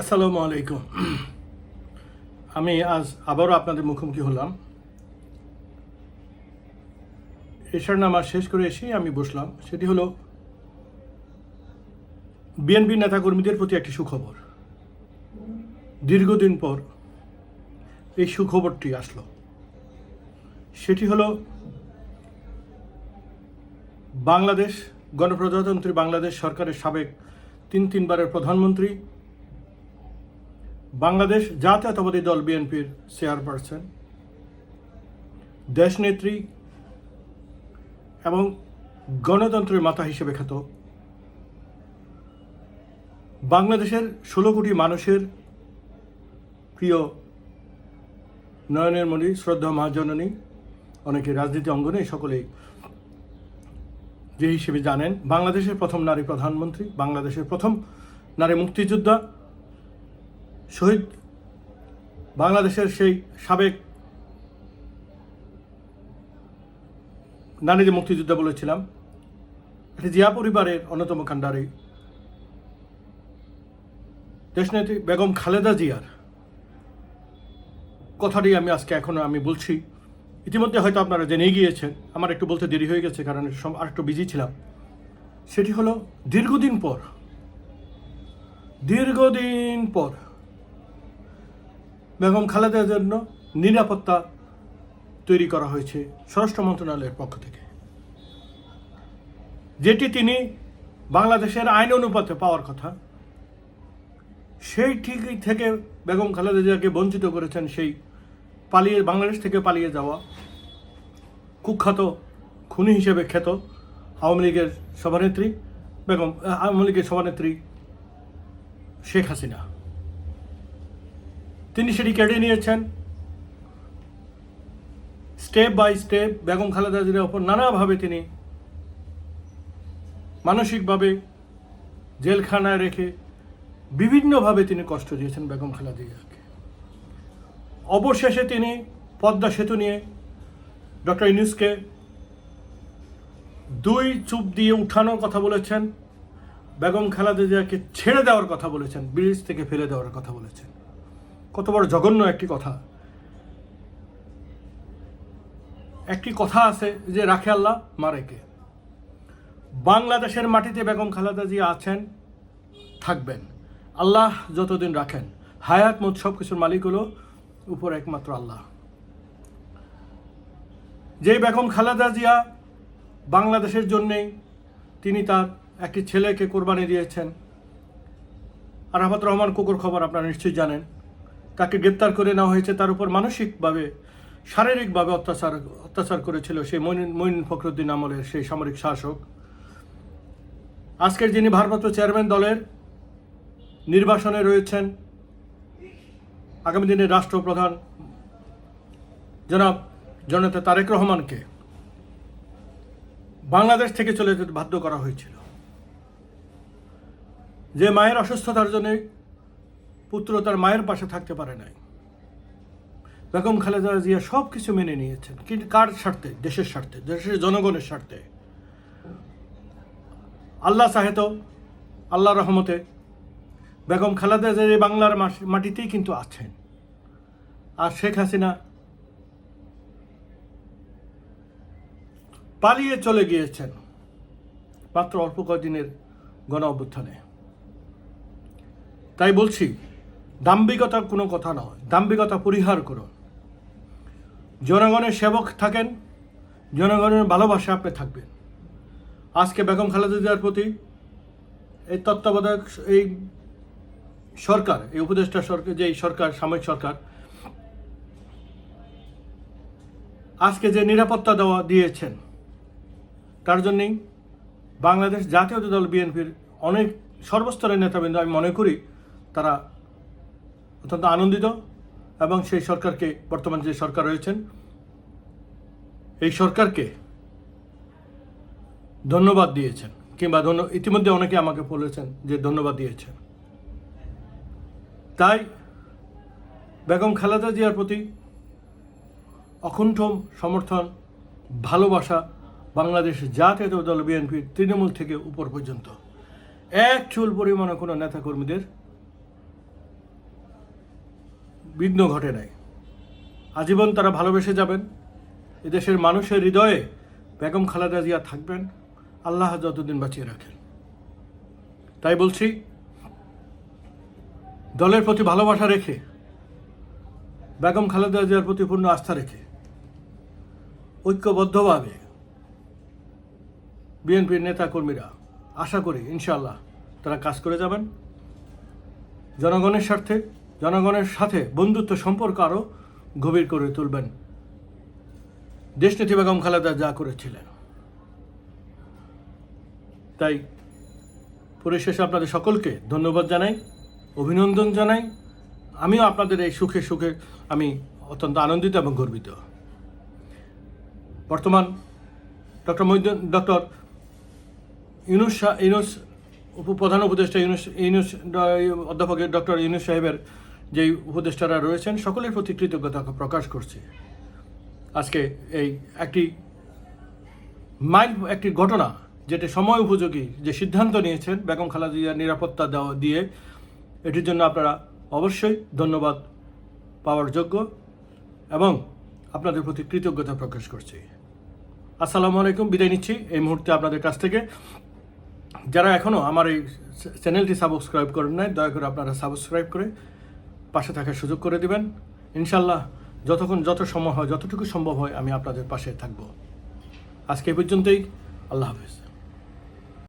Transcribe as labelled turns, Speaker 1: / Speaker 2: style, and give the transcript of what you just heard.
Speaker 1: আসসালামু আলাইকুম। আমি আজ আবারও আপনাদের মুখোমুখি হলাম। এশার নামাজ শেষ করে এসেই আমি বসলাম। সেটি হলো বিএনপি নেতাকর্মীদের প্রতি একটি সুখবর। দীর্ঘদিন পর এই সুখবরটি আসলো। সেটি হলো বাংলাদেশ গণপ্রজাতন্ত্রী বাংলাদেশ সরকারের সাবেক তিন তিনবারের প্রধানমন্ত্রী বাংলাদেশ জাতীয়তাবাদী দল বিএনপির চেয়ারপারসন, দেশনেত্রী এবং গণতন্ত্রের মাতা হিসেবে খ্যাত। বাংলাদেশের ষোলো কোটি মানুষের প্রিয় নয়নের মণি, শ্রদ্ধা মহাজননী, অনেকে রাজনীতি অঙ্গনে সকলেই যে হিসেবে জানেন, বাংলাদেশের প্রথম নারী প্রধানমন্ত্রী, বাংলাদেশের প্রথম নারী মুক্তিযোদ্ধা শহীদ বাংলাদেশের সেই সাবেক নারী যে মুক্তিযোদ্ধা বলেছিলাম। এটি জিয়া পরিবারের অন্যতম কাণ্ডারি। দেশনেত্রী বেগম খালেদা জিয়ার কথাটি আমি আজকে এখনও আমি বলছি। ইতিমধ্যে হয়তো আপনারা জেনে গিয়েছেন, আমার একটু বলতে দেরি হয়ে গেছে কারণ আর একটু বিজি ছিলাম। সেটি হলো দীর্ঘদিন পর দীর্ঘদিন পর বেগম খালেদার জন্য নিরাপত্তা তৈরি করা হয়েছে স্বরাষ্ট্র মন্ত্রণালয়ের পক্ষ থেকে। যেটি তিনি বাংলাদেশের আইন অনুপাতে পাওয়ার কথা, সেই ঠিক থেকে বেগম খালেদা জিয়াকে বঞ্চিত করেছেন সেই পালিয়ে, বাংলাদেশ থেকে পালিয়ে যাওয়া কুখ্যাত খুনি হিসেবে খ্যাত আওয়ামী লীগের সভানেত্রী বেগম আওয়ামী লীগের সভানেত্রী শেখ হাসিনা। তিনি সেটি কেড়ে নিয়েছেন। Step by step Begum Khaleda জিয়ার ওপর নানাভাবে তিনি মানসিকভাবে জেলখানায় রেখে বিভিন্নভাবে তিনি কষ্ট দিয়েছেন বেগম খালেদা জিয়াকে। অবশেষে তিনি পদ্মা সেতু নিয়ে ডক্টর ইউনুসকে দুই চুপ দিয়ে উঠানোর কথা বলেছেন, বেগম খালেদা জিয়াকে ছেড়ে দেওয়ার কথা বলেছেন, ব্রিজ থেকে ফেলে দেওয়ার কথা বলেছেন। কত বড় জঘন্য একটি কথা। একটি কথা আছে যে রাখে আল্লাহ মারেকে বাংলাদেশের মাটিতে বেগম খালেদা জিয়া আছেন, থাকবেন। আল্লাহ যতদিন রাখেন, হায়াত, মত সব কিছুর মালিক হলো উপর একমাত্র আল্লাহ। যেই বেগম খালেদা জিয়া বাংলাদেশের জন্যেই তিনি তার একটি ছেলেকে কোরবানি দিয়েছেন, আরাফাত রহমান কুকুর খবর আপনারা নিশ্চয়ই জানেন। তাকে গ্রেপ্তার করে নেওয়া হয়েছে তার উপর মানসিকভাবে, শারীরিকভাবে অত্যাচার অত্যাচার করেছিল সেই মইন মইন ফখরুদ্দিন আমলের সেই সামরিক শাসক। আজকের যিনি ভারপ্রাপ্ত চেয়ারম্যান দলের নির্বাসনে রয়েছেন, আগামী দিনের রাষ্ট্রপ্রধান জনাব জনতা তারেক রহমানকে বাংলাদেশ থেকে চলে যেতে বাধ্য করা হয়েছিল। যে মায়ের অসুস্থতার জন্য পুত্র তার মায়ের পাশে থাকতে পারে নাই। বেগম খালেদা জিয়া সব কিছু মেনে নিয়েছেন। কিন্তু কার স্বার্থে? দেশের স্বার্থে, দেশের জনগণের স্বার্থে। আল্লাহ সাহেত আল্লাহ রহমতে বেগম খালেদা জিয়া বাংলার মাটিতেই কিন্তু আছেন। আর শেখ হাসিনা পালিয়ে চলে গিয়েছেন মাত্র অল্প কদিনের গণ অভ্যুত্থানে তাই বলছি দাম্ভিকতার কোনো কথা নয়। দাম্ভিকতা পরিহার করুন। জনগণের সেবক থাকেন, জনগণের ভালোবাসা আপনি থাকবেন। আজকে বেগম খালেদা জিয়ার প্রতি এই তত্ত্বাবধায়ক এই সরকার, এই উপদেষ্টা সরকার, যে সরকার সাময়িক সরকার, আজকে যে নিরাপত্তা দেওয়া দিয়েছেন, তার জন্যেই বাংলাদেশ জাতীয় দল বিএনপির অনেক সর্বস্তরের নেতাবৃন্দ, আমি মনে করি, তারা অত্যন্ত আনন্দিত এবং সেই সরকারকে, বর্তমান যে সরকার রয়েছেন, এই সরকারকে ধন্যবাদ দিয়েছেন, কিংবা ধন্য, ইতিমধ্যে অনেকে আমাকে বলেছেন যে ধন্যবাদ দিয়েছেন। তাই বেগম খালেদা জিয়ার প্রতি অকুণ্ঠ সমর্থন, ভালোবাসা বাংলাদেশ জাতীয় দল বিএনপির তৃণমূল থেকে উপর পর্যন্ত। এক চুল পরিমাণে কোনো নেতাকর্মীদের বিঘ্ন ঘটে নাই। আজীবন তারা ভালোবেসে যাবেন। এদেশের মানুষের হৃদয়ে বেগম খালেদা জিয়া থাকবেন। আল্লাহ যতদিন বাঁচিয়ে রাখেন। তাই বলছি, দলের প্রতি ভালোবাসা রেখে, বেগম খালেদা জিয়ার প্রতি পূর্ণ আস্থা রেখে, ঐক্যবদ্ধভাবে বিএনপির নেতা কর্মীরা আশা করি, ইনশাআল্লাহ, তারা কাজ করে যাবেন। জনগণের স্বার্থে জনগণের সাথে বন্ধুত্ব সম্পর্ক আরও গভীর করে তুলবেন। দেশনেত্রী বেগম খালেদা যা করেছিলেন। তাই পরিশেষে আপনাদের সকলকে ধন্যবাদ জানাই, অভিনন্দন জানাই। আমিও আপনাদের এই সুখে সুখে আমি অত্যন্ত আনন্দিত এবং গর্বিত। বর্তমান ডক্টর মহিউদ্দিন, ডক্টর ইউনুস শাহ- ইউনুস প্রধান উপদেষ্টা ইউনুস ইউনুস, অধ্যাপক ডক্টর ইউনুস সাহেবের যেই উপদেষ্টারা রয়েছেন, সকলের প্রতি কৃতজ্ঞতা প্রকাশ করছি। আজকে এই একটি মাইল, একটি ঘটনা যেটি সময় উপযোগী যে সিদ্ধান্ত নিয়েছেন বেগম খালেদা জিয়ার নিরাপত্তা দেওয়া দিয়ে, এটির জন্য আপনারা অবশ্যই ধন্যবাদ পাওয়ার যোগ্য এবং আপনাদের প্রতি কৃতজ্ঞতা প্রকাশ করছি। আসসালামু আলাইকুম, বিদায় নিচ্ছি এই মুহূর্তে আপনাদের কাছ থেকে। যারা এখনও আমার এই চ্যানেলটি সাবস্ক্রাইব করেন নাই, দয়া করে আপনারা সাবস্ক্রাইব করে পাশে থাকার সুযোগ করে দিবেন। ইনশাল্লাহ যতক্ষণ যত সময় হয়, যতটুকু সম্ভব হয় আমি আপনাদের পাশে থাকব। আজকে এই পর্যন্তই। আল্লাহ হাফেজ।